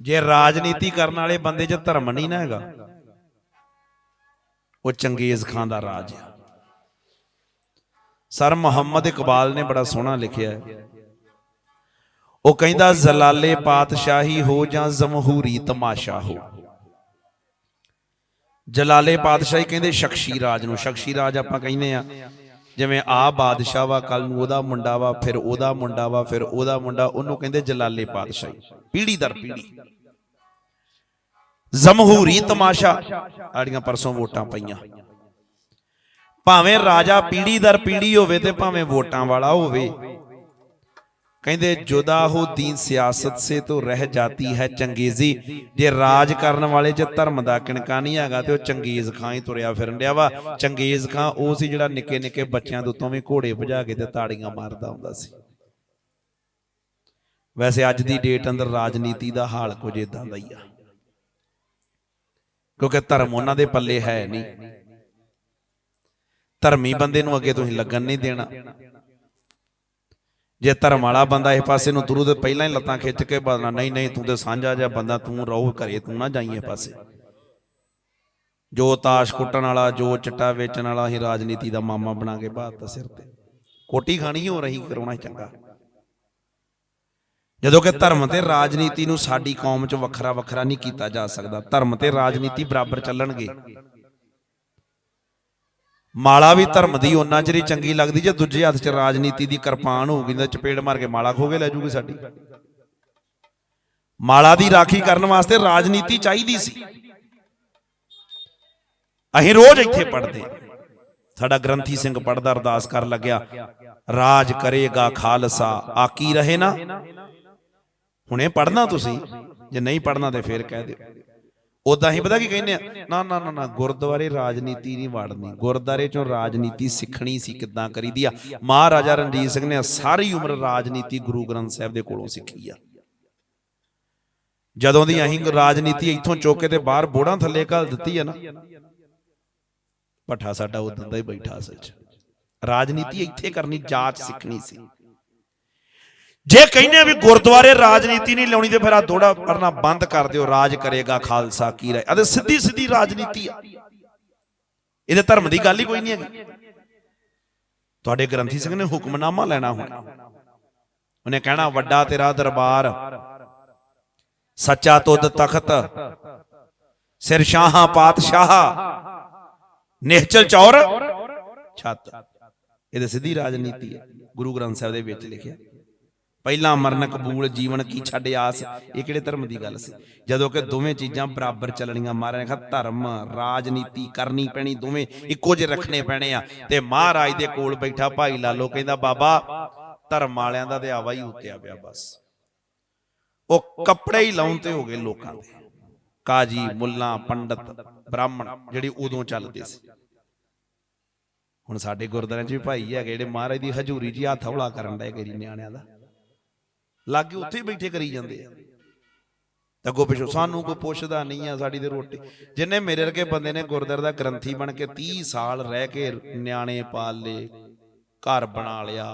ਜੇ ਰਾਜਨੀਤੀ ਕਰਨ ਵਾਲੇ ਬੰਦੇ 'ਚ ਧਰਮ ਨਹੀਂ ਨਾ ਹੈਗਾ, ਉਹ ਚੰਗੇਜ਼ ਖਾਨ ਦਾ ਰਾਜ ਹੈ ਸਰ ਮੁਹੰਮਦ ਇਕਬਾਲ ਨੇ ਬੜਾ ਸੋਹਣਾ ਲਿਖਿਆ ਹੈ। ਉਹ ਕਹਿੰਦਾ, ਜ਼ਲਾਲੇ ਪਾਤਸ਼ਾਹੀ ਹੋ ਜਾਂ ਜਮਹੂਰੀ ਤਮਾਸ਼ਾ ਹੋ। ਜਲਾਲੇ ਪਾਤਸ਼ਾਹੀ ਕਹਿੰਦੇ ਸ਼ਖਸੀ ਰਾਜ ਨੂੰ, ਸ਼ਖਸੀ ਰਾਜ ਆਪਾਂ ਕਹਿੰਦੇ ਆ। ਜਿਵੇਂ ਆ ਬਾਦਸ਼ਾਹ ਵਾ ਕੱਲ ਨੂੰ ਉਹਦਾ ਮੁੰਡਾ ਵਾ, ਫਿਰ ਉਹਦਾ ਮੁੰਡਾ ਵਾ, ਫਿਰ ਉਹਦਾ ਮੁੰਡਾ, ਉਹਨੂੰ ਕਹਿੰਦੇ ਜਲਾਲੇ ਪਾਤਸ਼ਾਹੀ, ਪੀੜੀ ਦਰ ਪੀੜੀ। ਜਮਹੂਰੀ ਤਮਾਸ਼ਾ, ਆੜੀਆਂ ਪਰਸੋਂ ਵੋਟਾਂ ਪਈਆਂ। ਭਾਵੇਂ ਰਾਜਾ ਪੀੜੀ ਦਰ ਪੀੜੀ ਹੋਵੇ ਤੇ ਭਾਵੇਂ ਵੋਟਾਂ ਵਾਲਾ ਹੋਵੇ ਕਹਿੰਦੇ, ਜੁਦਾ ਹੋ ਦੀਨ ਸਿਆਸਤ ਸੇ ਤੋਂ ਰਹਿ ਜਾਤੀ ਹੈ ਚੰਗੇਜ਼ੀ। ਜੇ ਰਾਜ ਕਰਨ ਵਾਲੇ ਚ ਧਰਮ ਦਾ ਕਿਣਕਾ ਨਹੀਂ ਹੈਗਾ ਤੇ ਉਹ ਚੰਗੇਜ਼ ਖਾਂ ਹੀ ਤੁਰਿਆ ਫਿਰਨ ਡਿਆ ਵਾ। ਚੰਗੇਜ਼ ਖਾਂ, ਉਹ ਸੀ ਜਿਹੜਾ ਨਿੱਕੇ ਨਿੱਕੇ ਬੱਚਿਆਂ ਦੇ ਉੱਤੋਂ ਵੀ ਘੋੜੇ ਭਜਾ ਕੇ ਤੇ ਤਾੜੀਆਂ ਮਾਰਦਾ ਹੁੰਦਾ ਸੀ। ਵੈਸੇ ਅੱਜ ਦੀ ਡੇਟ ਅੰਦਰ ਰਾਜਨੀਤੀ ਦਾ ਹਾਲ ਕੁਝ ਇਦਾਂ ਦਾ ਹੀ ਆ। ਕਿਉਂਕਿ ਧਰਮ ਉਹਨਾਂ ਦੇ ਪੱਲੇ ਹੈ ਨਹੀਂ। ਧਰਮੀ ਬੰਦੇ ਨੂੰ ਅੱਗੇ ਤੁਸੀਂ ਲੱਗਣ ਨਹੀਂ ਦੇਣਾ। ਜੇ ਧਰਮ ਵਾਲਾ ਬੰਦਾ ਇਸ ਪਾਸੇ ਨੂੰ ਤੁਰੂ ਤੇ ਪਹਿਲਾਂ ਹੀ ਲੱਤਾਂ ਖਿੱਚ ਕੇ ਬਦਲਣਾ, ਨਹੀਂ ਨਹੀਂ, ਤੂੰ ਤੇ ਸਾਂਝਾ ਜਿਹਾ ਬੰਦਾ, ਤੂੰ ਰਹੋ ਘਰੇ, ਤੂੰ ਨਾ ਜਾਈਏ ਪਾਸੇ। ਜੋ ਤਾਸ਼ ਕੁੱਟਣ ਵਾਲਾ, ਜੋ ਚਿੱਟਾ ਵੇਚਣ ਵਾਲਾ ਹੀ ਰਾਜਨੀਤੀ ਦਾ ਮਾਮਾ ਬਣਾ ਕੇ ਬਾਤ ਸਿਰ ਤੇ। ਕੋਟੀ ਖਾਣੀ ਹੋ ਰਹੀ, ਕਰਾਉਣਾ ਹੀ ਚੰਗਾ। ਜਦੋਂ ਕਿ ਧਰਮ ਤੇ ਰਾਜਨੀਤੀ ਨੂੰ ਸਾਡੀ ਕੌਮ 'ਚ ਵੱਖਰਾ ਵੱਖਰਾ ਨਹੀਂ ਕੀਤਾ ਜਾ ਸਕਦਾ, ਧਰਮ ਤੇ ਰਾਜਨੀਤੀ ਬਰਾਬਰ ਚੱਲਣਗੇ। ਮਾਲਾ ਵੀ ਧਰਮ ਦੀ, ਉਹਨਾਂ ਚਿਰ ਹੀ ਚੰਗੀ ਲੱਗਦੀ, ਜੇ ਦੂਜੇ ਹੱਥ 'ਚ ਰਾਜਨੀਤੀ ਦੀ ਕਿਰਪਾਨ ਹੋਊਗੀ, ਤਾਂ ਚਪੇੜ ਮਾਰ ਕੇ ਮਾਲਾ ਖੋ ਕੇ ਲੈ ਜੂਗੀ ਸਾਡੀ। ਮਾਲਾ ਦੀ ਰਾਖੀ ਕਰਨ ਵਾਸਤੇ ਰਾਜਨੀਤੀ ਚਾਹੀਦੀ ਸੀ। ਅਸੀਂ ਰੋਜ਼ ਇੱਥੇ ਪੜ੍ਹਦੇ ਸਾਡਾ ਗ੍ਰੰਥੀ ਸਿੰਘ ਪੜਦਾ ਅਰਦਾਸ ਕਰਨ ਲੱਗਿਆ, ਰਾਜ ਕਰੇਗਾ ਖਾਲਸਾ ਆਕੀ ਰਹੇ ਨਾ? ਹੁਣੇ ਪੜਨਾ ਤੁਸੀਂ, ਜੇ ਨਹੀਂ ਪੜਨਾ ਤੇ ਫੇਰ ਕਹਿ ਦਿਓ। ਉਦਾਂ ਹੀ ਪਤਾ ਕੀ ਕਹਿੰਦੇ ਆ? ਨਾ ਨਾ ਨਾ ਨਾ, ਗੁਰਦੁਆਰੇ ਰਾਜਨੀਤੀ ਨਹੀਂ ਵੜਨੀ। ਗੁਰਦੁਆਰੇ ਚੋਂ ਰਾਜਨੀਤੀ ਸਿੱਖਣੀ ਸੀ, ਕਿੱਦਾਂ ਕਰੀਦੀ ਆ? ਮਹਾਰਾਜਾ ਰਣਜੀਤ ਸਿੰਘ ਨੇ ਸਾਰੀ ਉਮਰ ਰਾਜਨੀਤੀ ਗੁਰੂ ਗ੍ਰੰਥ ਸਾਹਿਬ ਦੇ ਕੋਲੋਂ ਸਿੱਖੀ ਆ। ਜਦੋਂ ਦੀ ਅਸੀਂ ਰਾਜਨੀਤੀ ਇੱਥੋਂ ਚੁੱਕ ਕੇ ਤੇ ਬਾਹਰ ਬੋੜਾਂ ਥੱਲੇ ਘੱਲ ਦਿੱਤੀ ਆ ਨਾ, ਭੱਠਾ ਸਾਡਾ ਉਦੋਂ ਦਾ ਹੀ ਬੈਠਾ ਅਸਲ 'ਚ। ਰਾਜਨੀਤੀ ਇੱਥੇ ਕਰਨੀ ਜਾਂਚ ਸਿੱਖਣੀ ਸੀ। ਜੇ ਕਹਿੰਦੇ ਆ ਵੀ ਗੁਰਦੁਆਰੇ ਰਾਜਨੀਤੀ ਨਹੀਂ ਲਾਉਣੀ ਤੇ ਫਿਰ ਆ ਦੋੜਾ ਪੜਨਾ ਬੰਦ ਕਰ ਦਿਓ, ਰਾਜ ਕਰੇਗਾ ਖਾਲਸਾ, ਕੀ ਰਾਏ ਅਦੇ ਸਿੱਧੀ ਸਿੱਧੀ ਰਾਜਨੀਤੀ ਆ। ਇਹਦੇ ਧਰਮ ਦੀ ਗੱਲ ਹੀ ਕੋਈ ਨਹੀਂ ਹੈਗੀ। ਤੁਹਾਡੇ ਗ੍ਰੰਥੀ ਸਿੰਘ ਨੇ ਹੁਕਮਨਾਮਾ ਲੈਣਾ ਹੁਣ। ਉਹਨੇ ਕਹਿਣਾ, ਵੱਡਾ ਤੇਰਾ ਦਰਬਾਰ, ਸੱਚਾ ਤੁਧ ਤਖਤ, ਸਿਰ ਸ਼ਾਹਾਂ ਪਾਤਸ਼ਾਹ, ਨਿਹਚਲ ਚੌਰ, ਛੱਤ। ਇਹਦੇ ਸਿੱਧੀ ਰਾਜਨੀਤੀ ਹੈ। ਗੁਰੂ ਗ੍ਰੰਥ ਸਾਹਿਬ ਦੇ ਵਿੱਚ ਲਿਖਿਆ। ਪਹਿਲਾਂ ਮਰਨ ਕਬੂਲ ਜੀਵਨ ਕੀ ਛੱਡ ਆਸ, ਇਹ ਕਿਹੜੇ ਧਰਮ ਦੀ ਗੱਲ ਸੀ? ਜਦੋਂ ਕਿ ਦੋਵੇਂ ਚੀਜ਼ਾਂ ਬਰਾਬਰ ਚੱਲਣੀਆਂ, ਮਹਾਰਾਜ ਨੇ ਧਰਮ, ਰਾਜਨੀਤੀ ਕਰਨੀ ਪੈਣੀ, ਦੋਵੇਂ ਇੱਕੋ ਜਿਹੇ ਰੱਖਣੇ ਪੈਣੇ ਆ। ਤੇ ਮਹਾਰਾਜ ਦੇ ਕੋਲ ਬੈਠਾ ਭਾਈ ਲਾਲੋ ਕਹਿੰਦਾ, ਬਾਬਾ, ਧਰਮ ਵਾਲਿਆਂ ਦਾ ਤੇ ਆਵਾ ਹੀ ਉੱਤਿਆ ਪਿਆ ਬਸ। ਉਹ ਕੱਪੜੇ ਹੀ ਲਾਉਣ ਤੇ ਹੋ ਗਏ ਲੋਕਾਂ ਦੇ। ਕਾਜੀ, ਮੁੱਲਾ, ਪੰਡਤ, ਬ੍ਰਾਹਮਣ, ਜਿਹੜੇ ਉਦੋਂ ਚੱਲਦੇ ਸੀ। ਹੁਣ ਸਾਡੇ ਗੁਰਦੁਆਰਿਆਂ 'ਚ ਵੀ ਭਾਈ ਹੈਗੇ, ਜਿਹੜੇ ਮਹਾਰਾਜ ਦੀ ਹਜ਼ੂਰੀ 'ਚ ਹੱਥ ਹੌਲਾ ਕਰਨ ਡਏ ਕਰੀ ਨਿਆਣਿਆਂ ਦਾ। ਲਾਗੇ ਉੱਥੇ ਬੈਠੇ ਕਰੀ ਜਾਂਦੇ ਆ। ਅੱਗੋਂ ਪਿਛੋਂ ਸਾਨੂੰ ਕੋਈ ਪੁੱਛਦਾ ਨਹੀਂ ਆ ਸਾਡੀ ਤੇ ਰੋਟੀ। ਜਿੰਨੇ ਮੇਰੇ ਵਰਗੇ ਬੰਦੇ ਨੇ ਗੁਰਦੁਆਰੇ ਦਾ ਗ੍ਰੰਥੀ ਬਣ ਕੇ 30 ਸਾਲ ਰਹਿ ਕੇ ਨਿਆਣੇ ਪਾਲ ਘਰ ਬਣਾ ਲਿਆ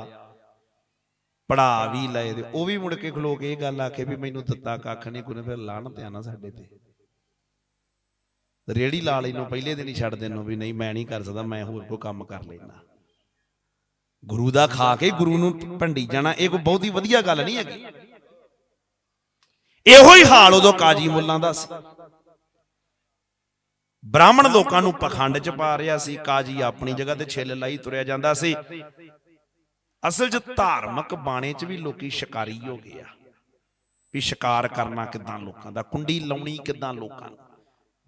ਪੜਾ ਵੀ ਲਏ ਤੇ ਉਹ ਵੀ ਮੁੜ ਕੇ ਖਲੋ ਕੇ ਇਹ ਗੱਲ ਆਖੇ ਵੀ ਮੈਨੂੰ ਦਿੱਤਾ ਕੱਖ ਨਹੀਂ ਕੋਈ ਫਿਰ ਲਾਹਣਤ ਆ ਨਾ ਸਾਡੇ ਤੇ। ਰੇੜੀ ਲਾ ਲਈ ਨੂੰ ਪਹਿਲੇ ਦਿਨ ਹੀ ਛੱਡ ਦੇਣ ਨੂੰ ਵੀ ਨਹੀਂ ਮੈਂ ਨਹੀਂ ਕਰ ਸਕਦਾ ਮੈਂ ਹੋਰ ਕੋਈ ਕੰਮ ਕਰ ਲੈਣਾ ਗੁਰੂ ਦਾ ਖਾ ਕੇ ਗੁਰੂ ਨੂੰ ਭੰਡੀ ਜਾਣਾ, ਇਹ ਕੋਈ ਬਹੁਤੀ ਵਧੀਆ ਗੱਲ ਨਹੀਂ ਹੈਗੀ। ਇਹੋ ਹੀ ਹਾਲ ਉਦੋਂ ਕਾਜੀ ਮੁੱਲਾਂ ਦਾ ਸੀ। ਬ੍ਰਾਹਮਣ ਲੋਕਾਂ ਨੂੰ ਪਖੰਡ ਚ ਪਾ ਰਿਹਾ ਸੀ, ਕਾਜੀ ਆਪਣੀ ਜਗ੍ਹਾ ਤੇ ਛਿੱਲ ਲਾਈ ਤੁਰਿਆ ਜਾਂਦਾ ਸੀ। ਅਸਲ 'ਚ ਧਾਰਮਿਕ ਬਾਣੇ 'ਚ ਵੀ ਲੋਕੀ ਸ਼ਿਕਾਰੀ ਹੋ ਗਏ ਆ, ਵੀ ਸ਼ਿਕਾਰ ਕਰਨਾ ਕਿਦਾਂ ਲੋਕਾਂ ਦਾ, ਕੁੰਡੀ ਲਾਉਣੀ ਕਿਦਾਂ ਲੋਕਾਂ ਨੂੰ।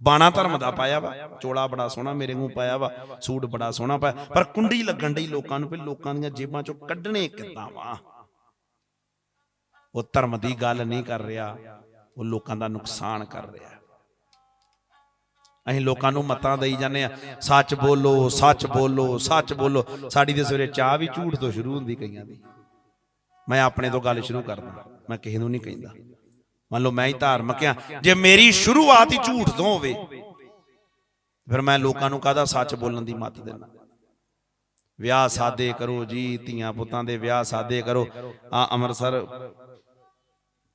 ਬਾਣਾ ਧਰਮ ਦਾ ਪਾਇਆ ਵਾ, ਚੋਲਾ ਬੜਾ ਸੋਹਣਾ, ਮੇਰੇ ਨੂੰ ਪਾਇਆ ਵਾ, ਸੂਟ ਬੜਾ ਸੋਹਣਾ ਪਾਇਆ, ਪਰ ਕੁੰਡੀ ਲੱਗਣ ਡਈ ਲੋਕਾਂ ਨੂੰ ਵੀ ਲੋਕਾਂ ਦੀਆਂ ਜੇਬਾਂ 'ਚੋਂ ਕੱਢਣੇ ਕਿੱਦਾਂ ਵਾ? ਉਹ ਧਰਮ ਦੀ ਗੱਲ ਨਹੀਂ ਕਰ ਰਿਹਾ, ਉਹ ਲੋਕਾਂ ਦਾ ਨੁਕਸਾਨ ਕਰ ਰਿਹਾ। ਅਸੀਂ ਲੋਕਾਂ ਨੂੰ ਮਤਾਂ ਦੇਈ ਜਾਂਦੇ ਆ ਸੱਚ ਬੋਲੋ ਸੱਚ ਬੋਲੋ ਸੱਚ ਬੋਲੋ, ਸਾਡੀ ਦੇ ਸਵੇਰੇ ਚਾਹ ਵੀ ਝੂਠ ਤੋਂ ਸ਼ੁਰੂ ਹੁੰਦੀ ਕਈਆਂ ਦੀ। ਮੈਂ ਆਪਣੇ ਤੋਂ ਗੱਲ ਸ਼ੁਰੂ ਕਰਦਾ, ਮੈਂ ਕਿਸੇ ਨੂੰ ਨਹੀਂ ਕਹਿੰਦਾ। ਮੰਨ ਲਓ ਮੈਂ ਹੀ ਧਾਰਮਿਕ ਆ ਜੇ ਮੇਰੀ ਸ਼ੁਰੂਆਤ ਹੀ ਝੂਠ ਤੋਂ ਹੋਵੇ ਫਿਰ ਮੈਂ ਲੋਕਾਂ ਨੂੰ ਕਾਹਦਾ ਸੱਚ ਬੋਲਣ ਦੀ ਮੱਤ ਦੇਣਾ? ਵਿਆਹ ਸਾਦੇ ਕਰੋ ਜੀ ਧੀਆਂ ਪੁੱਤਾਂ ਦੇ ਵਿਆਹ ਸਾਦੇ ਕਰੋ। ਆ ਅੰਮ੍ਰਿਤਸਰ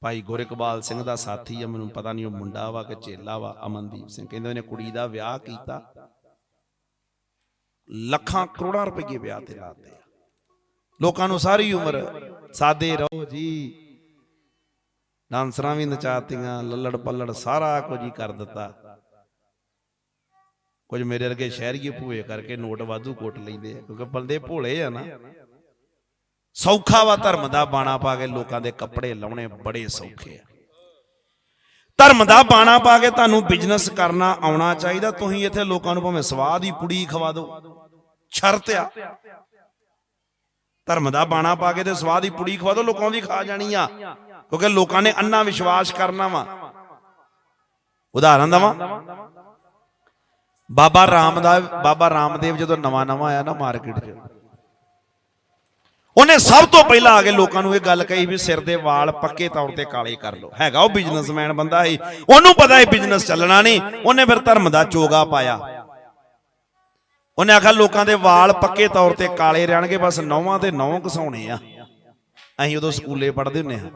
ਭਾਈ ਗੁਰਿਕਬਾਲ ਸਿੰਘ ਦਾ ਸਾਥੀ ਆ ਮੈਨੂੰ ਪਤਾ ਨਹੀਂ ਉਹ ਮੁੰਡਾ ਵਾ ਕਿ ਚੇਲਾ ਵਾ ਅਮਨਦੀਪ ਸਿੰਘ। ਕਹਿੰਦੇ ਉਹਨੇ ਕੁੜੀ ਦਾ ਵਿਆਹ ਕੀਤਾ। ਲੱਖਾਂ ਕਰੋੜਾਂ ਰੁਪਏ ਵਿਆਹ ਤੇ ਲਾਤੇ ਲੋਕਾਂ ਨੂੰ ਸਾਰੀ ਉਮਰ ਸਾਦੇ ਰਹੋ ਜੀ। ਡਾਂਸਰਾਂ ਵੀ ਨਚਾਤੀਆਂ, ਲੱਲੜ ਪੱਲੜ ਸਾਰਾ ਕੁਝ ਹੀ ਕਰ ਦਿੱਤਾ। ਕੁਝ ਮੇਰੇ ਵਰਗੇ ਸ਼ਹਿਰੀਏ ਭੂਏ ਕਰਕੇ ਨੋਟ ਵਾਧੂ ਕੋਟ ਲੈਂਦੇ ਆ, ਕਿਉਂਕਿ ਬੰਦੇ ਭੋਲੇ ਆ ਨਾ। ਸੌਖਾ ਵਾ ਧਰਮ ਦਾ ਬਾਣਾ ਪਾ ਕੇ ਲੋਕਾਂ ਦੇ ਕੱਪੜੇ ਲਾਉਣੇ ਬੜੇ ਸੌਖੇ ਆ। ਧਰਮ ਦਾ ਬਾਣਾ ਪਾ ਕੇ ਤੁਹਾਨੂੰ ਬਿਜ਼ਨਸ ਕਰਨਾ ਆਉਣਾ ਚਾਹੀਦਾ, ਤੁਸੀਂ ਇੱਥੇ ਲੋਕਾਂ ਨੂੰ ਭਾਵੇਂ ਸਵਾਦ ਹੀ ਪੁੜੀ ਖਵਾ ਦਿਓ, ਸ਼ਰਤ ਆ। ਧਰਮ ਦਾ ਬਾਣਾ ਪਾ ਕੇ ਤੇ ਸਵਾਦ ਹੀ ਪੁੜੀ ਖਵਾ ਦਿਓ, ਲੋਕਾਂ ਦੀ ਖਾ ਜਾਣੀ ਆ। ਕਿਉਂਕਿ ਲੋਕਾਂ ਨੇ ਅੰਨਾ ਵਿਸ਼ਵਾਸ ਕਰਨਾ ਵਾ। ਉਦਾਹਰਨ ਦਵਾਂ। ਬਾਬਾ ਰਾਮਦਾਸ ਬਾਬਾ ਰਾਮਦੇਵ ਜਦੋਂ ਨਵਾਂ ਨਵਾਂ ਆਇਆ ਨਾ ਮਾਰਕੀਟ 'ਚ, ਉਹਨੇ ਸਭ ਤੋਂ ਪਹਿਲਾਂ ਆ ਕੇ ਲੋਕਾਂ ਨੂੰ ਇਹ ਗੱਲ ਕਹੀ ਵੀ ਸਿਰ ਦੇ ਵਾਲ ਪੱਕੇ ਤੌਰ ਤੇ ਕਾਲੇ ਕਰ ਲਓ। ਹੈਗਾ ਉਹ ਬਿਜ਼ਨਸਮੈਨ ਬੰਦਾ ਸੀ ਉਹਨੂੰ ਪਤਾ ਇਹ ਬਿਜ਼ਨਸ ਚੱਲਣਾ ਨਹੀਂ। ਉਹਨੇ ਫਿਰ ਧਰਮ ਦਾ ਚੋਗਾ ਪਾਇਆ। ਉਹਨੇ ਆਖਿਆ ਲੋਕਾਂ ਦੇ ਵਾਲ ਪੱਕੇ ਤੌਰ ਤੇ ਕਾਲੇ ਰਹਿਣਗੇ, ਬਸ ਨੌਵਾਂ ਤੇ ਨੌ ਘਸਾਉਣੇ ਆ। ਅਸੀਂ ਉਦੋਂ ਸਕੂਲੇ ਪੜ੍ਹਦੇ ਹੁੰਨੇ ਆ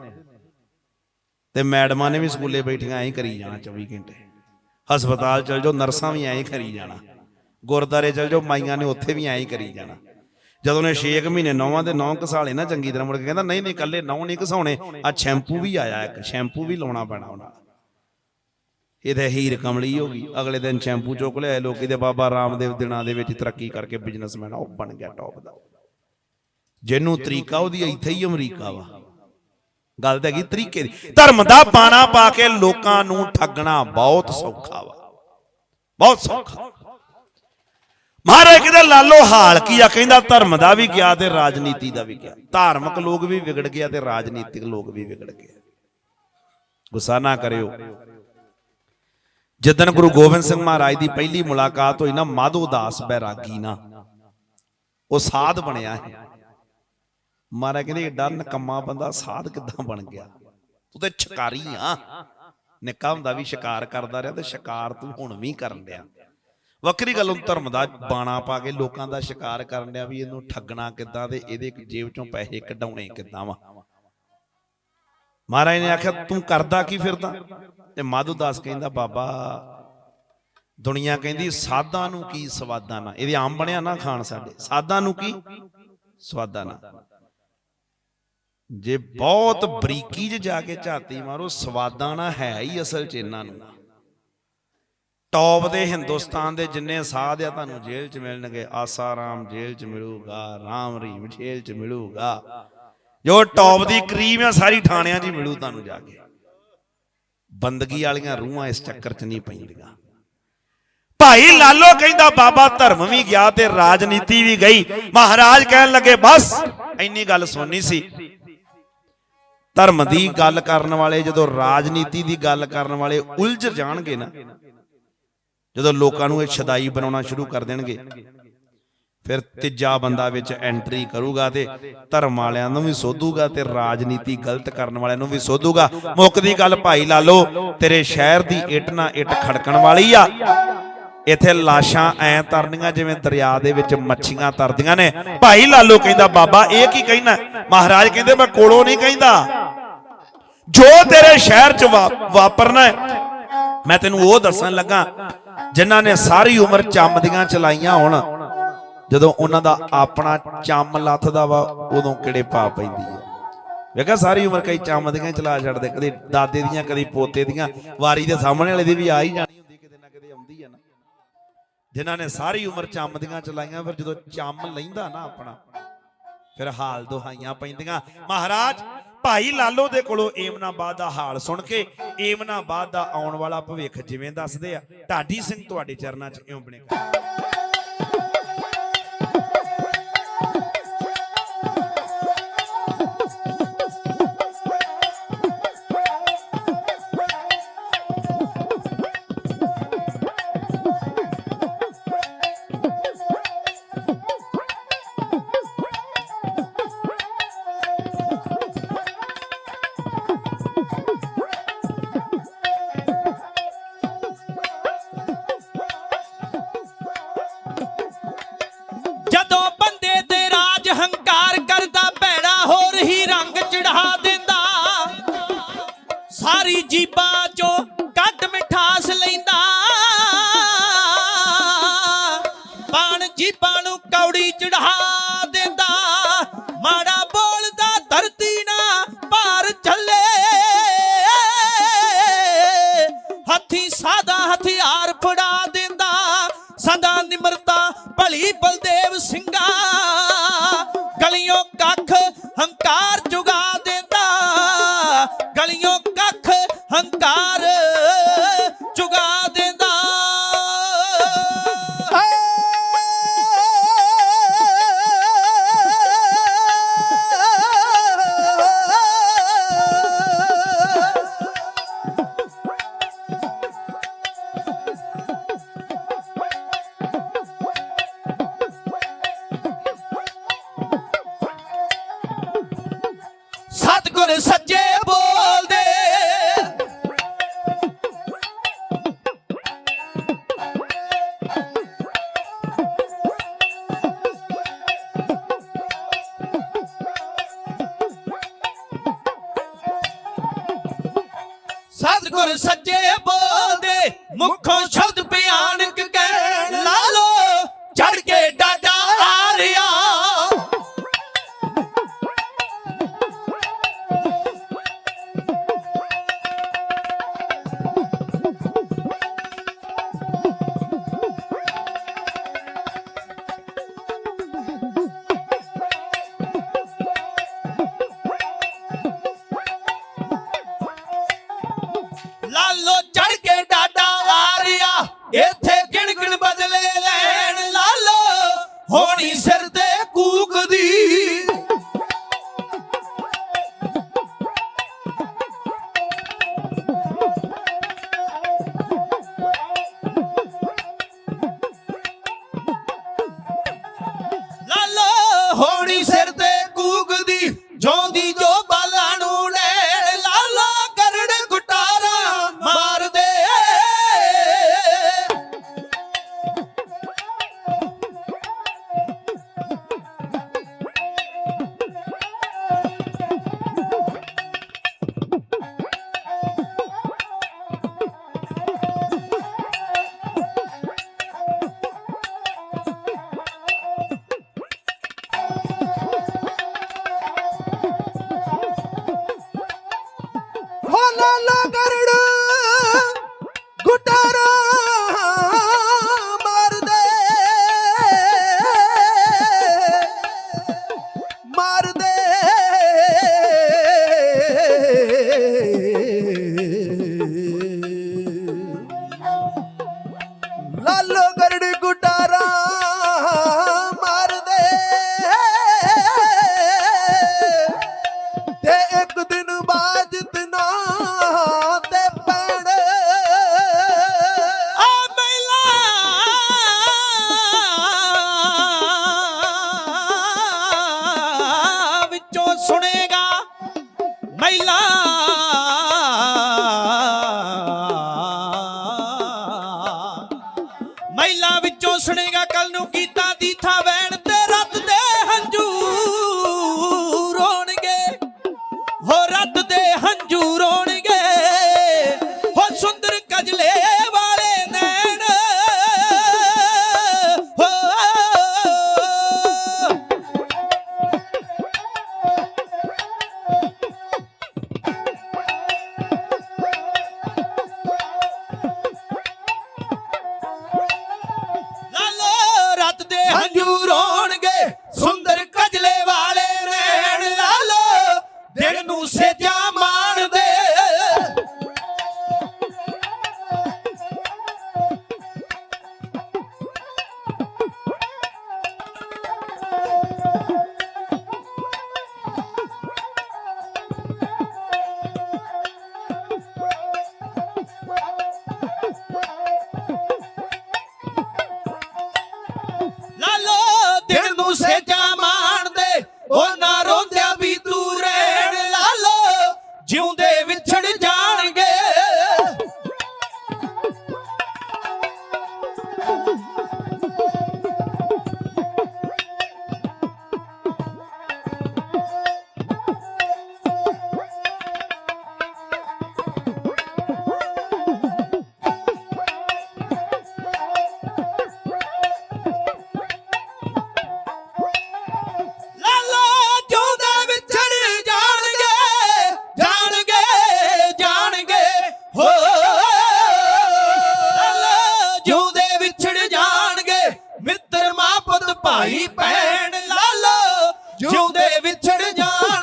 ਤੇ ਮੈਡਮਾਂ ਨੇ ਵੀ ਸਕੂਲੇ ਬੈਠੀਆਂ, ਐਂ ਹੀ ਕਰੀ ਜਾਣਾ 24 ਘੰਟੇ। ਹਸਪਤਾਲ ਚਲ ਜਾਓ, ਨਰਸਾਂ ਵੀ ਐਂ ਹੀ ਕਰੀ ਜਾਣਾ। ਗੁਰਦਾਰੇ ਚਲ ਜਾਓ, ਮਾਈਆਂ ਨੇ ਉੱਥੇ ਵੀ ਐਂ ਹੀ ਕਰੀ ਜਾਣਾ। ਜਦੋਂ ਨੇ 6 ਮਹੀਨੇ, ਨੌਵਾਂ ਦੇ ਨੌ ਘਸਾਲੇ ਨਾ ਚੰਗੀ ਤਰ੍ਹਾਂ ਮੁੜ ਕੇ ਕਹਿੰਦਾ, ਨਹੀਂ ਨਹੀਂ ਕੱਲੇ ਨੌ ਨਹੀਂ ਘਸਾਉਣੇ ਆ ਸ਼ੈਂਪੂ ਵੀ ਆਇਆ ਇੱਕ, ਸ਼ੈਂਪੂ ਵੀ ਲਾਉਣਾ ਪੈਣਾ ਉਹਨਾਂ ਇਹਦੇ ਹੀਰ ਕਮਲੀ ਹੋ ਗਈ। ਅਗਲੇ ਦਿਨ ਸ਼ੈਂਪੂ ਚੁੱਕ ਲਿਆਏ, ਲੋਕੀ ਤੇ ਬਾਬਾ ਰਾਮਦੇਵ ਦਿਨਾਂ ਦੇ ਵਿੱਚ ਤਰੱਕੀ ਕਰਕੇ ਬਿਜ਼ਨਸਮੈਨ ਉਹ ਬਣ ਗਿਆ ਟੌਪ ਦਾ। ਜਿਹਨੂੰ ਤਰੀਕਾ ਉਹਦੀ ਇੱਥੇ ਹੀ ਅਮਰੀਕਾ ਵਾ। ਗੱਲ ਤਾਂ ਹੈਗੀ ਤਰੀਕੇ ਦੀ। ਧਰਮ ਦਾ ਬਾਣਾ ਪਾ ਕੇ ਲੋਕਾਂ ਨੂੰ ਠੱਗਣਾ ਬਹੁਤ ਸੌਖਾ ਵਾ। ਬਹੁਤ ਸੌਖਾ। ਮਹਾਰਾਜ ਕਹਿੰਦਾ ਲਾਲੋ ਹਾਲ ਕੀ ਆ, ਕਹਿੰਦਾ ਧਰਮ ਦਾ ਵੀ ਗਿਆ ਤੇ ਰਾਜਨੀਤੀ ਦਾ ਵੀ ਗਿਆ। ਧਾਰਮਿਕ ਲੋਕ ਵੀ ਵਿਗੜ ਗਿਆ ਤੇ ਰਾਜਨੀਤਿਕ ਲੋਕ ਵੀ ਵਿਗੜ ਗਏ। ਗੁੱਸਾ ਨਾ ਕਰਿਓ। ਜਿੱਦਣ ਗੁਰੂ ਗੋਬਿੰਦ ਸਿੰਘ ਮਹਾਰਾਜ ਦੀ ਪਹਿਲੀ ਮੁਲਾਕਾਤ ਹੋਈ ਨਾ, ਮਾਧੋ ਦਾਸ ਬੈਰਾਗੀ ਨਾ, ਉਹ ਸਾਧ ਬਣਿਆ ਹੈ। ਮਹਾਰਾਜ ਕਹਿੰਦੇ ਏਡਾ ਨਕਮਾ ਬੰਦਾ ਸਾਧ ਕਿੱਦਾਂ ਬਣ ਗਿਆ। ਤੂੰ ਤੇ ਸ਼ਿਕਾਰੀ ਆ। ਨਿੱਕਾ ਹੁੰਦਾ ਵੀ ਸ਼ਿਕਾਰ ਕਰਦਾ ਰਿਹਾ ਤੇ ਸ਼ਿਕਾਰ ਤੂੰ ਹੁਣ ਵੀ ਕਰਨ ਡਿਆ। ਵੱਖਰੀ ਗੱਲ ਉਹ ਧਰਮ ਦਾ ਬਾਣਾ ਪਾ ਕੇ ਲੋਕਾਂ ਦਾ ਸ਼ਿਕਾਰ ਕਰਨ ਡਿਆ ਵੀ ਇਹਨੂੰ ਠੱਗਣਾ ਕਿੱਦਾਂ ਤੇ ਇਹਦੇ ਜੇਬ ਚੋਂ ਪੈਸੇ ਕਢਾਉਣੇ ਕਿੱਦਾਂ ਵਾ। ਮਹਾਰਾਜ ਨੇ ਆਖਿਆ, ਤੂੰ ਕਰਦਾ ਕੀ ਫਿਰਦਾ? ਤੇ ਮਾਧੂ ਦਾਸ ਕਹਿੰਦਾ, ਬਾਬਾ, ਦੁਨੀਆ ਕਹਿੰਦੀ ਸਾਧਾਂ ਨੂੰ ਕੀ ਸਵਾਦਾਂ ਨਾ ਇਹਦੇ ਆਮ ਬਣਿਆ ਨਾ ਖਾਣ ਸਾਡੇ। ਸਾਧਾਂ ਨੂੰ ਕੀ? ਸਵਾਦਾਂ ਨਾ ਜੇ ਬਹੁਤ ਬਰੀਕੀ 'ਚ ਜਾ ਕੇ ਝਾਤੀ ਮਾਰੋ ਸਵਾਦਾਂ ਨਾ ਹੈ ਹੀ ਅਸਲ 'ਚ ਇਹਨਾਂ ਨੂੰ। ਟੌਪ ਦੇ ਹਿੰਦੁਸਤਾਨ ਦੇ ਜਿੰਨੇ ਸਾਧ ਆ ਤੁਹਾਨੂੰ ਜੇਲ੍ਹ 'ਚ ਮਿਲਣਗੇ ਆਸਾਰਾਮ ਜੇਲ੍ਹ 'ਚ ਮਿਲੂਗਾ ਰਾਮ ਰਹੀਮ ਜੇਲ੍ਹ 'ਚ ਮਿਲੂਗਾ। ਜੋ ਟੌਪ ਦੀ ਕਰੀਮ ਆ ਸਾਰੀ ਥਾਣਿਆਂ 'ਚ ਮਿਲੂ ਤੁਹਾਨੂੰ ਜਾ ਕੇ। ਬੰਦਗੀ ਵਾਲੀਆਂ ਰੂਹਾਂ ਇਸ ਚੱਕਰ 'ਚ ਨਹੀਂ ਪੈਂਦੀਆਂ। ਭਾਈ ਲਾਲੋ ਕਹਿੰਦਾ ਬਾਬਾ ਧਰਮ ਵੀ ਗਿਆ ਤੇ ਰਾਜਨੀਤੀ ਵੀ ਗਈ। ਮਹਾਰਾਜ ਕਹਿਣ ਲੱਗੇ ਬਸ। ਇੰਨੀ ਗੱਲ ਸੁਣਨੀ ਸੀ। ਧਰਮ ਦੀ ਗੱਲ ਕਰਨ ਵਾਲੇ, ਜਦੋਂ ਰਾਜਨੀਤੀ ਦੀ ਗੱਲ ਕਰਨ ਵਾਲੇ ਉਲਝ ਜਾਣਗੇ ਨਾ, ਜਦੋਂ ਲੋਕਾਂ ਨੂੰ ਇਹ ਛਦਾਈ ਬਣਾਉਣਾ ਸ਼ੁਰੂ ਕਰ ਦੇਣਗੇ, ਫਿਰ ਤੀਜਾ ਬੰਦਾ ਵਿੱਚ ਐਂਟਰੀ ਕਰੂਗਾ ਤੇ ਧਰਮ ਵਾਲਿਆਂ ਨੂੰ ਵੀ ਸੋਧੂਗਾ ਤੇ ਰਾਜਨੀਤੀ ਗਲਤ ਕਰਨ ਵਾਲਿਆਂ ਨੂੰ ਵੀ ਸੋਧੂਗਾ। ਮੁੱਕਦੀ ਗੱਲ, ਭਾਈ ਲਾਲੋ, ਤੇਰੇ ਸ਼ਹਿਰ ਦੀ ਇੱਟ ਨਾ ਇੱਟ ਖੜਕਣ ਵਾਲੀ ਆ। ਇੱਥੇ ਲਾਸ਼ਾਂ ਐ ਤਰਨੀਆਂ ਜਿਵੇਂ ਦਰਿਆ ਦੇ ਵਿੱਚ ਮੱਛੀਆਂ ਤਰਦੀਆਂ ਨੇ। ਭਾਈ ਲਾਲੋ ਕਹਿੰਦਾ, ਬਾਬਾ, ਇਹ ਕੀ ਕਹਿਣਾ ਮਹਾਰਾਜ ਕਹਿੰਦੇ, ਮੈਂ ਕੋਲੋਂ ਨਹੀਂ ਕਹਿੰਦਾ। ਜੋ ਤੇਰੇ ਸ਼ਹਿਰ 'ਚ ਵਾਪਰਨਾ ਮੈਂ ਤੈਨੂੰ ਉਹ ਦੱਸਣ ਲੱਗਾ, ਜਿਨ੍ਹਾਂ ਨੇ ਸਾਰੀ ਉਮਰ ਚੰਮਦੀਆਂ ਚਲਾਈਆਂ ਹੋਣ। ਜਦੋਂ ਉਹਨਾਂ ਦਾ ਆਪਣਾ ਚੰਮ ਲੱਥਦਾ ਵਾ, ਉਦੋਂ ਕਿਹੜੇ ਪਾ ਪੈਂਦੀ ਹੈ? ਵੇਖਿਆ ਸਾਰੀ ਉਮਰ ਕਈ ਚੰਮਦੀਆਂ ਚਲਾ ਛੱਡਦੇ, ਕਦੇ ਦਾਦੇ ਦੀਆਂ, ਕਦੀ ਪੋਤੇ ਦੀਆਂ, ਵਾਰੀ ਦੇ ਸਾਹਮਣੇ ਵਾਲੇ ਦੀ ਵੀ ਆ ਹੀ ਜਾਣੀ। ਜਿਨ੍ਹਾਂ ਨੇ ਸਾਰੀ ਉਮਰ ਚੰਮਦੀਆਂ ਚਲਾਈਆਂ, ਫਿਰ ਜਦੋਂ ਚੰਮ ਲੈਂਦਾ ਨਾ ਆਪਣਾ, ਫਿਰ ਹਾਲ ਦੁਹਾਈਆਂ ਪੈਂਦੀਆਂ। ਮਹਾਰਾਜ, ਭਾਈ ਲਾਲੋ ਦੇ ਕੋਲੋਂ ਏਮਨਾਬਾਦ ਦਾ ਹਾਲ ਸੁਣ ਕੇ, ਏਮਨਾਬਾਦ ਦਾ ਆਉਣ ਵਾਲਾ ਭਵਿੱਖ ਜਿਵੇਂ ਦੱਸਦੇ ਆ, ਢਾਡੀ ਸਿੰਘ ਤੁਹਾਡੇ ਚਰਨਾਂ 'ਚ ਇਉਂ ਬਣੇ। হাত ਗੁਰ ਸੱਜੇ ਬੋਲਦੇ ਮੁੱਖੋਂ ਸ਼ਬਦ ਬਿਆਨਕ ਕਹਿਣ। ਲਾਲੋ ਚੜ ਕੇ